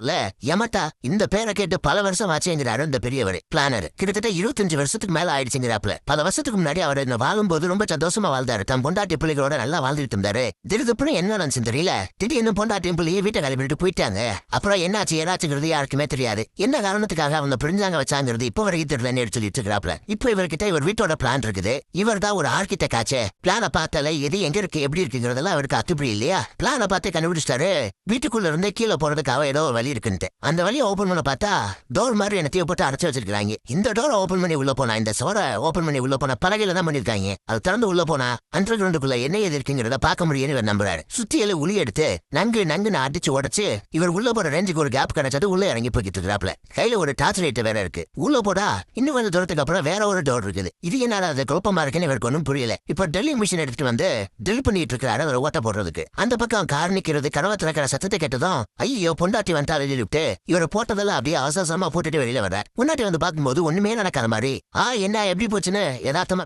இல்ல யமட்டா இந்த பேரை கேட்டு பல வருஷம் ஆச்சுங்கிறாரு இந்த பெரியவர் பிளானர் கிட்டத்தட்ட இருபத்தஞ்சு வருஷத்துக்கு மேல ஆயிடுச்சுங்கிறாப்ல பல வருஷத்துக்கு முன்னாடி அவர் இந்த வாழும்போது ரொம்ப சந்தோஷமா வாழ்ந்தாரு. தன் பொண்டாட்டி பிள்ளைகளோட நல்லா வாழ்ந்துட்டு இருந்தாரு. திடீர்னு என்ன நடந்துச்சு தெரியல. திடீர்னு பொண்டாட்டி பிள்ளையை வீட்டை கிளம்பிட்டு போயிட்டாங்க. அப்புறம் என்னாச்சு ஏதாச்சுங்கிறது யாருக்குமே தெரியாது. என்ன காரணத்துக்காக அவங்க பிரிஞ்சாங்க வச்சாங்கிறது இப்போ வரைக்கும் தெரியலன்னு சொல்லிட்டு இருக்கிறாப்ல இப்போ இவர்கிட்ட இவர் வீட்டோட பிளான் இருக்குது. இவர் தான் ஒரு ஆர்கிடெக்ட் ஆச்சே. பிளானை பார்த்தால எது எங்க இருக்கு எப்படி இருக்குங்கிறதெல்லாம் அவருக்கு அத்துப்படி இல்லையா? பிளானை பார்த்து கண்டுபிடிச்சிட்டாரு. வீட்டுக்குள்ள இருந்தே கீழே போறதுக்காக ஏதோ வழி வழி இருக்குன்ட்டு அந்த வழியை ஓபன் பண்ண பார்த்தா டோர் மாதிரி என்னத்தையும் போட்டு அடைச்சு வச்சிருக்காங்க இந்த டோரை ஓபன் பண்ணி உள்ள போனா இந்த சோரை ஓபன் பண்ணி உள்ள போன பலகையில தான் பண்ணிருக்காங்க அது திறந்து உள்ள போனா அண்டர் கிரவுண்டுக்குள்ள என்ன எது இருக்குங்கிறத பார்க்க முடியும்னு இவர் நம்புறாரு. சுத்தியில உளி எடுத்து நங்கு நங்குன்னு அடிச்சு உடைச்சு இவர் உள்ள போற ரேஞ்சுக்கு ஒரு கேப் கிடைச்சது உள்ள இறங்கி போய்கிட்டு இருக்கிறாப்ல கையில ஒரு டார்ச் லைட் வேற இருக்கு. உள்ள போடா இன்னும் கொஞ்சம் தூரத்துக்கு அப்புறம் வேற ஒரு டோர் இருக்குது. இது என்ன அது குழப்பமா இருக்குன்னு இவருக்கு ஒன்றும் புரியல. இப்ப டெல்லி மிஷின் எடுத்துட்டு வந்து ட்ரில் பண்ணிட்டு இருக்கிறாரு அவர் ஓட்ட போடுறதுக்கு. அந்த பக்கம் கார் நிக்கிறது கனவை திறக்கிற சத்தத்தை கேட்டதும் ஐயோ பொண்டாட்டி வந்துட்டா விட்டு இவர் போட்டதெல்லாம் அப்படியே அவசரமா போட்டுட்டு வெளியில வர முன்னாடி வந்து பார்க்கும்போது ஒண்ணுமே நடக்காத மாதிரி ஆ என்ன எப்படி போச்சுன்னு யதார்த்தமா